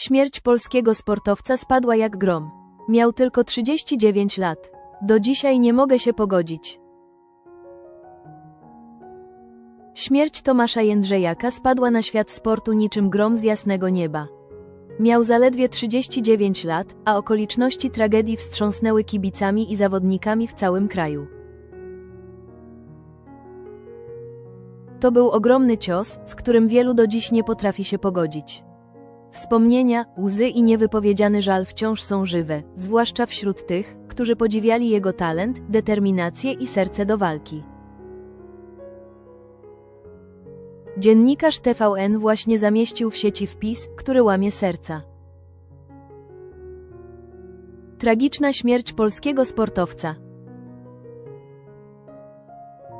Śmierć polskiego sportowca spadła jak grom. Miał tylko 39 lat. Do dzisiaj nie mogę się pogodzić. Śmierć Tomasza Jędrzejaka spadła na świat sportu niczym grom z jasnego nieba. Miał zaledwie 39 lat, a okoliczności tragedii wstrząsnęły kibicami i zawodnikami w całym kraju. To był ogromny cios, z którym wielu do dziś nie potrafi się pogodzić. Wspomnienia, łzy i niewypowiedziany żal wciąż są żywe, zwłaszcza wśród tych, którzy podziwiali jego talent, determinację i serce do walki. Dziennikarz TVN właśnie zamieścił w sieci wpis, który łamie serca. Tragiczna śmierć polskiego sportowca.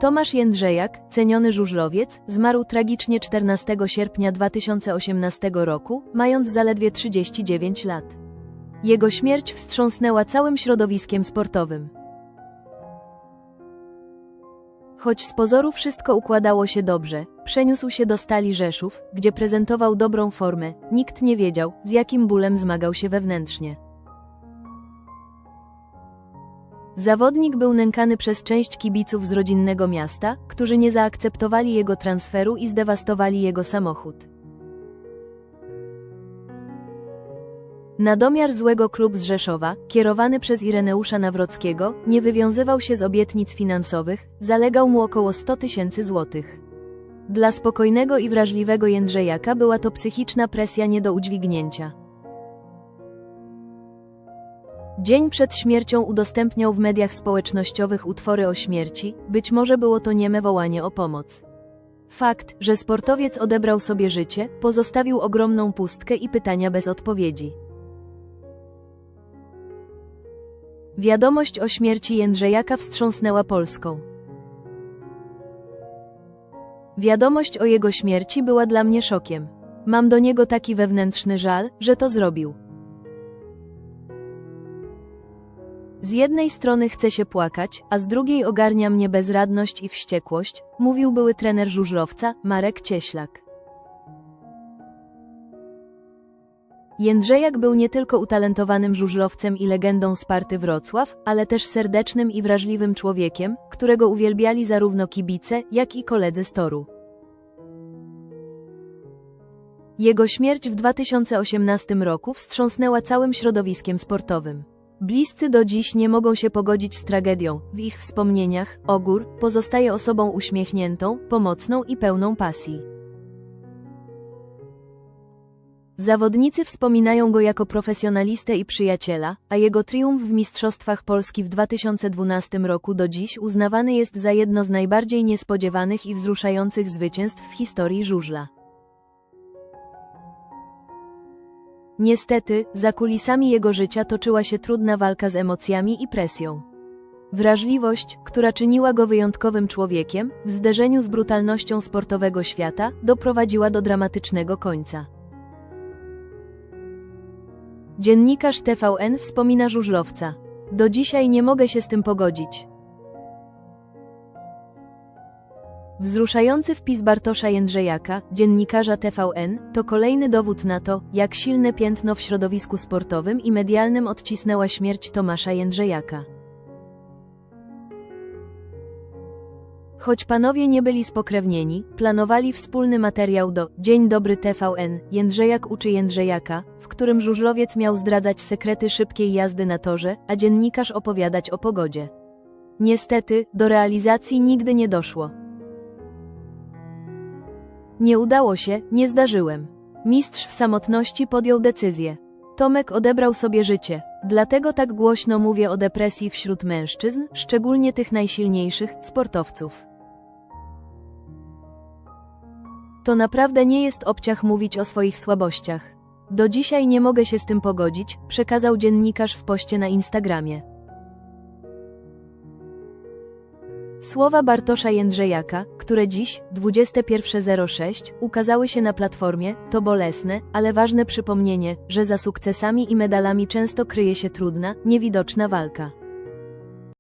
Tomasz Jędrzejak, ceniony żużlowiec, zmarł tragicznie 14 sierpnia 2018 roku, mając zaledwie 39 lat. Jego śmierć wstrząsnęła całym środowiskiem sportowym. Choć z pozoru wszystko układało się dobrze, przeniósł się do Stali Rzeszów, gdzie prezentował dobrą formę, nikt nie wiedział, z jakim bólem zmagał się wewnętrznie. Zawodnik był nękany przez część kibiców z rodzinnego miasta, którzy nie zaakceptowali jego transferu i zdewastowali jego samochód. Na domiar złego klub z Rzeszowa, kierowany przez Ireneusza Nawrockiego, nie wywiązywał się z obietnic finansowych, zalegał mu około 100 tysięcy złotych. Dla spokojnego i wrażliwego Jędrzejaka była to psychiczna presja nie do udźwignięcia. Dzień przed śmiercią udostępniał w mediach społecznościowych utwory o śmierci, być może było to nieme wołanie o pomoc. Fakt, że sportowiec odebrał sobie życie, pozostawił ogromną pustkę i pytania bez odpowiedzi. Wiadomość o śmierci Jędrzejaka wstrząsnęła Polską. Wiadomość o jego śmierci była dla mnie szokiem. Mam do niego taki wewnętrzny żal, że to zrobił. Z jednej strony chcę się płakać, a z drugiej ogarnia mnie bezradność i wściekłość, mówił były trener żużlowca, Marek Cieślak. Jędrzejak był nie tylko utalentowanym żużlowcem i legendą Sparty Wrocław, ale też serdecznym i wrażliwym człowiekiem, którego uwielbiali zarówno kibice, jak i koledzy z toru. Jego śmierć w 2018 roku wstrząsnęła całym środowiskiem sportowym. Bliscy do dziś nie mogą się pogodzić z tragedią. W ich wspomnieniach Ogór pozostaje osobą uśmiechniętą, pomocną i pełną pasji. Zawodnicy wspominają go jako profesjonalistę i przyjaciela, a jego triumf w Mistrzostwach Polski w 2012 roku do dziś uznawany jest za jedno z najbardziej niespodziewanych i wzruszających zwycięstw w historii żużla. Niestety, za kulisami jego życia toczyła się trudna walka z emocjami i presją. Wrażliwość, która czyniła go wyjątkowym człowiekiem, w zderzeniu z brutalnością sportowego świata, doprowadziła do dramatycznego końca. Dziennikarz TVN wspomina żużlowca. Do dzisiaj nie mogę się z tym pogodzić. Wzruszający wpis Bartosza Jędrzejaka, dziennikarza TVN, to kolejny dowód na to, jak silne piętno w środowisku sportowym i medialnym odcisnęła śmierć Tomasza Jędrzejaka. Choć panowie nie byli spokrewnieni, planowali wspólny materiał do Dzień Dobry TVN, Jędrzejak uczy Jędrzejaka, w którym żużlowiec miał zdradzać sekrety szybkiej jazdy na torze, a dziennikarz opowiadać o pogodzie. Niestety, do realizacji nigdy nie doszło. Nie udało się, nie zdarzyłem. Mistrz w samotności podjął decyzję. Tomek odebrał sobie życie, dlatego tak głośno mówię o depresji wśród mężczyzn, szczególnie tych najsilniejszych, sportowców. To naprawdę nie jest obciach mówić o swoich słabościach. Do dzisiaj nie mogę się z tym pogodzić, przekazał dziennikarz w poście na Instagramie. Słowa Bartosza Jędrzejaka, które dziś, 21.06, ukazały się na platformie, to bolesne, ale ważne przypomnienie, że za sukcesami i medalami często kryje się trudna, niewidoczna walka.